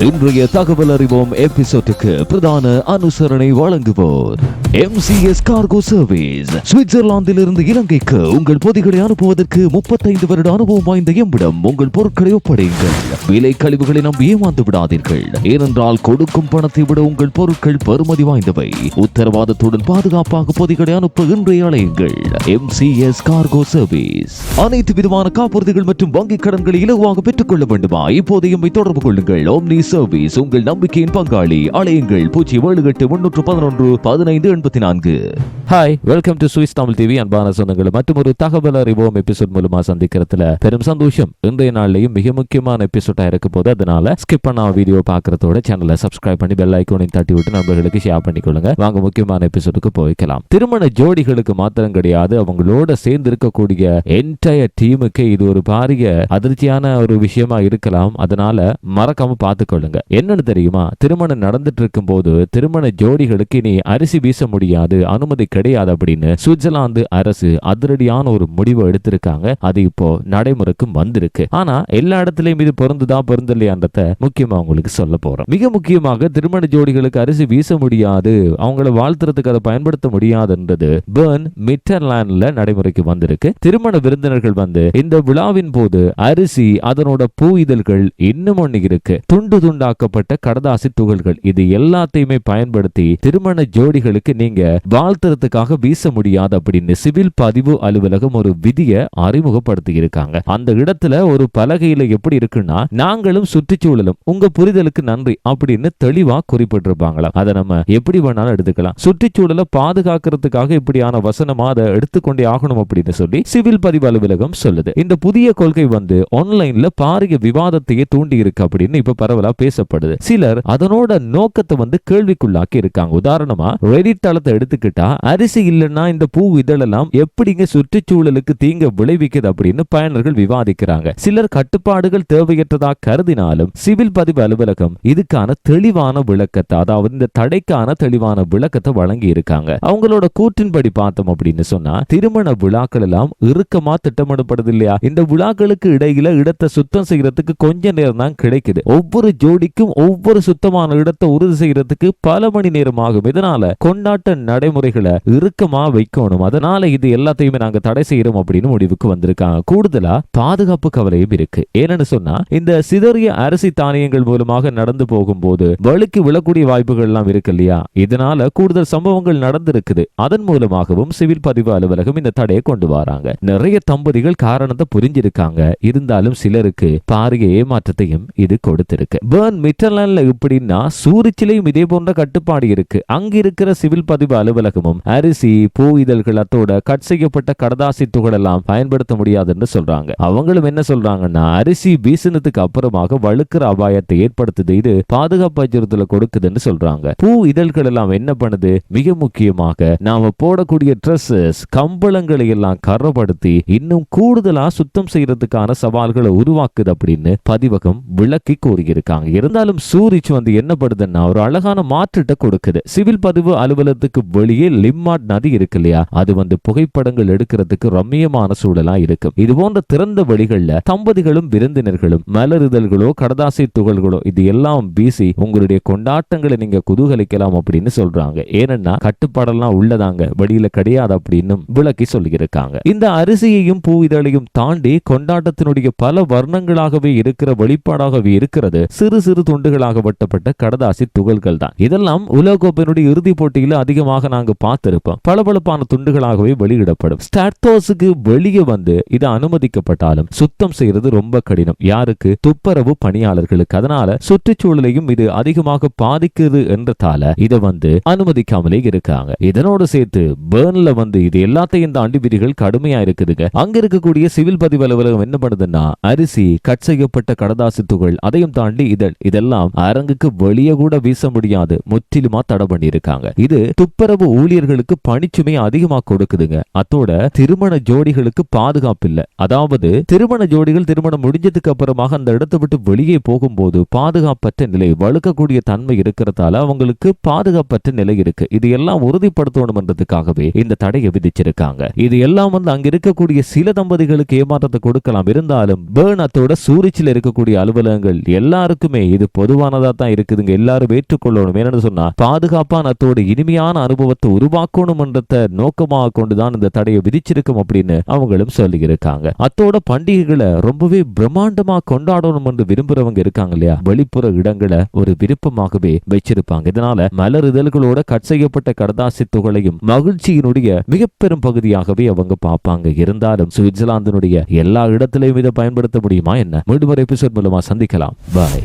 இன்றைய தகவல் அறிவோம் எபிசோட்டுக்கு பிரதான அனுசரணை வழங்குவோர். எம்சிஎஸ் கார்கோ சர்வீஸ் சுவிட்சர்லாந்தில் இருந்து இலங்கைக்கு உங்கள் பொதிகளை அனுப்புவதற்கு முப்பத்தைந்து வருட அனுபவம் வாய்ந்த எம்மிடம் உங்கள் பொருட்களை ஒப்படையுங்கள். விலை கழிவுகளை நம்பி ஏமாந்து விடாதீர்கள். ஏனென்றால் கொடுக்கும் பணத்தை விட உங்கள் பொருட்கள் பெறுமதி வாய்ந்தவை. உத்தரவாதத்துடன் பாதுகாப்பாக பொதிகளை அனுப்ப இன்றைய சி எம்சிஎஸ் கார்கோ சர்வீஸ் அனைத்து விதமான காப்புறுதிகள் மற்றும் வங்கிக் கடன்களை இலகுவாக பெற்றுக்கொள்ள வேண்டுமா? இப்போதையும் தொடர்பு கொள்ளுங்கள். ஓம்னி சர்வீஸ் உங்கள் நம்பிக்கையின் பங்காளி. அழையுங்கள் பூஜ்ஜியம் ஏழு எட்டு முன்னூற்று பதினொன்று பதினைந்து எண்பத்தி நான்கு hi welcome to Swiss Tamil TV அன்பான சொந்தங்களை மற்றும் ஒரு தகவல் அறிவோம் எபிசோட் மூலமா சந்திக்கிறதுல பெரும் சந்தோஷம். இன்றைய நாள்லயும் மிக முக்கியமான எபிசோடா இருக்க போது அதனால ஸ்கிப் பண்ண வீடியோ பாக்குறதோட சேனலை சப்ஸ்கிரைப் பண்ணி பெல் ஐக்கோனையும் தட்டி விட்டு நண்பர்களுக்கு ஷேர் பண்ணிக்கொள்ளுங்க. வாங்க முக்கியமான எபிசோடுக்கு போய்க்கலாம். திருமண ஜோடிகளுக்கு மாத்திரம் கிடையாது அவங்களோட சேர்ந்து இருக்கக்கூடிய என்டையர் டீமுக்கு இது ஒரு பாரிய அதிர்ச்சியான ஒரு விஷயமா இருக்கலாம். அதனால மறக்காம பார்த்துக்கொள்ளுங்க என்னன்னு தெரியுமா? திருமணம் நடந்துட்டு இருக்கும் போது திருமண ஜோடிகளுக்கு இனி அரிசி வீச முடியாது அனுமதி கிடையாது அப்படின்னு சுவிட்சர்லாந்து அரசு அதிரடியான ஒரு முடிவை எடுத்திருக்காங்க. அது இப்போ நடைமுறைக்கும் வந்திருக்கு. ஆனா எல்லா இடத்துலயும் இது பொருந்துதா பொருந்தலையான்றத முக்கியமா உங்களுக்கு சொல்ல போறோம். மிக முக்கியமாக திருமண ஜோடிகளுக்கு அரிசி வீச முடியாது அவங்கள வாழ்த்துறதுக்கு அதை பயன்படுத்த முடியாதுன்றது பேர்ன் மிட்டர்லாண்ட்ல நடைமுறைக்கு வந்திருக்கு. திருமண விருந்தினர்கள் வந்து இந்த விழாவின் போது அரிசி அதனோட பூ இதழ்கள் இன்னும் ஒண்ணு இருக்கு. துண்டு துண்டாக்கப்பட்ட கடதாசி துகள்கள். இது எல்லாத்தையுமே பயன்படுத்தி திருமண ஜோடிகளுக்கு நீங்க வாழ்த்துறதுக்காக வீச முடியாது அப்படின்னு சிவில் பதிவு அலுவலகம் ஒரு விதியை அறிமுகப்படுத்தி இருக்காங்க அந்த இடத்துல ஒரு பலகையில எப்படி இருக்குன்னா நாங்களும் சுற்றுச்சூழலும் உங்க புரிதலுக்கு நன்றி அப்படின்னு தெளிவா குறிப்பிட்டிருப்பாங்களாம். அதை நம்ம எப்படி வேணாலும் எடுத்துக்கலாம். சுற்றுச்சூழலை பாதுகாக்கிறதுக்காக இப்படியான வசனமா அதை எடுத்துக்கொண்டே ஆகணும் அப்படின்னு சொல்லி சிவில் பதிவு அலுவலகம் சொல்லுது. இந்த புதிய கொள்கை வந்து ஆன்லைன்ல பாரிய விவாதத்தையே தூண்டி இருக்கு அப்படின்னு இப்ப பரவலா பேசப்படுது. சிலர் அதனோட நோக்கத்தை வந்து கேள்விக்குள்ளாக்கி இருக்காங்க. உதாரணமா ரெடிட் தளத்தை எடுத்துக்கிட்டா அரிசி இல்லைன்னா இந்த பூ இதழெல்லாம் எப்படிங்க சுற்றுச்சூழலுக்கு தீங்க விளைவிக்குது அப்படின்னு பயனர்கள் விவாதிக்கிறாங்க. சிலர் கட்டுப்பாடுகள் தேவையற்றதா கருதினாலும் சிவில் பதிவு அலுவலகம் இதுக்கான தெளிவான விளக்கத்தை அதாவது இந்த தடைக்கான தெளிவான விளக்கத்தை வழங்கி இருக்காங்க. அவங்களோட கூற்றின்படி பார்த்தோம் அப்படின்னு சொன்னா திருமண விழாக்கள் எல்லாம் இறுக்கமா திட்டமிடப்படுது இல்லையா? இந்த விழாக்களுக்கு இடையில இடத்தை சுத்தம் செய்யறதுக்கு கொஞ்ச நேரம் தான் கிடைக்குது. ஒவ்வொரு ஜோடிக்கும் ஒவ்வொரு சுத்தமான இடத்தை உறுதி செய்யறதுக்கு பல மணி நேரம் ஆகும் இதனால கொண்டாட்ட நடைமுறைகளை இறுக்கமா வைக்கணும். அதனால இது எல்லாத்தையுமே நாங்க தடை செய்யறோம் அப்படின்னு முடிவுக்கு வந்திருக்காங்க. கூடுதலா பாதுகாப்பு கவலையும் இருக்கு. ஏன்னு சொன்னா இந்த சிதறிய அரிசி தானியங்கள் மூலமாக நடந்து போகும்போது வழுக்கி விழக்கூடிய வாய்ப்புகள் எல்லாம் இருக்கு இல்லையா? இதனால கூடுதல் சம்பவங்கள் நடந்திருக்குது. அதன் மூலமாகவும் சிவில் பதிவு அலுவலகம் இந்த தடையை கொண்டு வராங்க. நிறைய தம்பதிகள் காரணத்தை புரிஞ்சிருக்காங்க. இருந்தாலும் சிலருக்கு பாரிய ஏமாற்றத்தையும் இது கொடுத்திருக்கு. பேர்ன் மிட்டர்லாண்ட்ல எப்படின்னா சூரிச்சிலையும் இதே போன்ற கட்டுப்பாடு இருக்கு. அங்க இருக்கிற சிவில் பதிவு அலுவலகமும் அரிசி பூ இதழ்கள் அத்தோட கட் செய்யப்பட்ட கடதாசி துகளெல்லாம் பயன்படுத்த முடியாதுன்னு சொல்றாங்க. அவங்களும் என்ன சொல்றாங்கன்னா அரிசி வீசினதுக்கு அப்புறமாக வழுக்கிற அபாயத்தை ஏற்படுத்துது. இது பாதுகாப்பு அச்சுறுத்தல கொடுக்குதுன்னு சொல்றாங்க. பூ இதழ்கள் எல்லாம் என்ன பண்ணுது? மிக முக்கியமாக நாம போடக்கூடிய ட்ரெஸ்ஸஸ் கம்பளங்களை எல்லாம் கரப்படுத்தி இன்னும் கூடுதலா சுத்தம் செய்யறதுக்கான சவால்களை உருவாக்குது அப்படின்னு பதிவகம் விளக்கி கூறியிருக்காங்க. இருந்தாலும் சூரிச் வந்து என்ன படுதுன்னா ஒரு அழகான மாற்றத்தை கொடுக்குது. சிவில் பதிவு அலுவலகத்துக்கு வெளியே லிம்மாட் நதி இருக்கு இல்லையா? அது வந்து புகைப்படங்கள் எடுக்கிறதுக்கு ரம்மியமான சூழலா இருக்கும். இது போன்ற திறந்த வழிகள்ல தம்பதிகளும் விருந்தினர்களும் மலருதல்களோ கடதாசி துகள்களோ இது எல்லாம் வீசி உங்களுடைய கொண்டாட்டங்களை நீங்க குதூகலிக்கலாம் அப்படின்னு சொல்றாங்க. ஏனென்னா கட்டுப்பாடெல்லாம் உள்ளதாங்க. வெளியில கிடையாது அப்படின்னு விளக்கி சொல்லியிருக்காங்க. இந்த அரிசியையும் பூ இதழையும் தாண்டி கொண்டாட்டத்தினுடைய பல வர்ணங்களாகவே இருக்கிற வெளிப்பாடாகவே இருக்கிறது. சிறு சிறு துண்டுகளாக வெட்டப்பட்ட கடதாசி துகள்கள் தான் இதெல்லாம் உலகோப்பையினுடைய இறுதிப் போட்டியில் அதிகமாக நாங்க பார்த்திருப்போம். பளபளப்பான துண்டுகளாகவே வெளியிடப்படும். ஸ்டார்டோஸுக்கு வெளியே வந்து இது அனுமதிக்கப்பட்டாலும் சுத்தம் செய்யறது ரொம்ப கடினம். யாருக்கு? துப்புரவு பணியாளர்களுக்கு. அதனால சுற்றுச்சூழலையும் இது அதிகமாக பாதிக்குது என்றதால இதை வந்து அனுமதிக்காமலே இருக்காங்க. இதனோடு சேர்த்து பேர்ன்ல வந்து இது எல்லாத்தையும் தாண்டி விதிகள் கடுமையா இருக்குதுங்க. அங்க இருக்கக்கூடிய சிவில் பதிவு அலுவலகம் என்ன பண்ணுதுன்னா அரிசி கட் செய்யப்பட்ட கடதாசி துகள் அதையும் தாண்டி இதழ் இதெல்லாம் அரங்குக்கு வெளியே கூட வீச முடியாது. முற்றிலுமா தடை பண்ணியிருக்காங்க. இது துப்புரவு ஊழியர்களுக்கு பணிச்சுமை அதிகமா கொடுக்குதுங்க. அத்தோட திருமண ஜோடிகளுக்கு பாதுகாப்பு இல்லை. அதாவது திருமண ஜோடிகள் திருமணம் முடிஞ்சதுக்கு அப்புறமாக அந்த இடத்தை விட்டு வெளியே போகும்போது பாதுகாப்பற்ற நிலை வழுக்கக்கூடிய தன்மை இருக்கிறதால அவங்களுக்கு பாதுகாப்பற்ற நிலை இருக்கு. இது எல்லாம் உறுதிப்படுத்தணும்ன்றதுக்காகவே இந்த தடையை விதிச்சிருக்காங்க. இது எல்லாம் வந்து அங்க இருக்கக்கூடிய சில தம்பதிகளுக்கு ஏமாற்றத்தை கொடுக்கலாம். இருந்தாலும் பேர்ன் அத்தோட சூரிச்சில் இருக்கக்கூடிய அலுவலகங்கள் எல்லாருக்கும் எல்லாருக்குமே இது பொதுவானதா தான் இருக்குதுங்க. எல்லாரும் ஏற்றுக்கொள்ளணும். என்னன்னு சொன்னா பாதுகாப்பான அத்தோடு இனிமையான அனுபவத்தை உருவாக்கணும்ன்றத நோக்கமாக கொண்டுதான் இந்த தடையை விதிச்சிருக்கும் அப்படின்னு அவங்களும் சொல்லி இருக்காங்க அத்தோட பண்டிகைகளை ரொம்பவே பிரம்மாண்டமா கொண்டாடணும் என்று விரும்புறவங்க இருக்காங்க இல்லையா? வெளிப்புற இடங்களை ஒரு விருப்பமாகவே வச்சிருப்பாங்க. இதனால மலர் இதழ்களோட கட் செய்யப்பட்ட கடதாசி துகளையும் மகிழ்ச்சியினுடைய மிக பெரும் பகுதியாகவே அவங்க பார்ப்பாங்க. இருந்தாலும் சுவிட்சர்லாந்தினுடைய எல்லா இடத்திலையும் இதை பயன்படுத்த முடியுமா என்ன? மீண்டும் ஒரு எபிசோட் மூலமா சந்திக்கலாம். பாய்.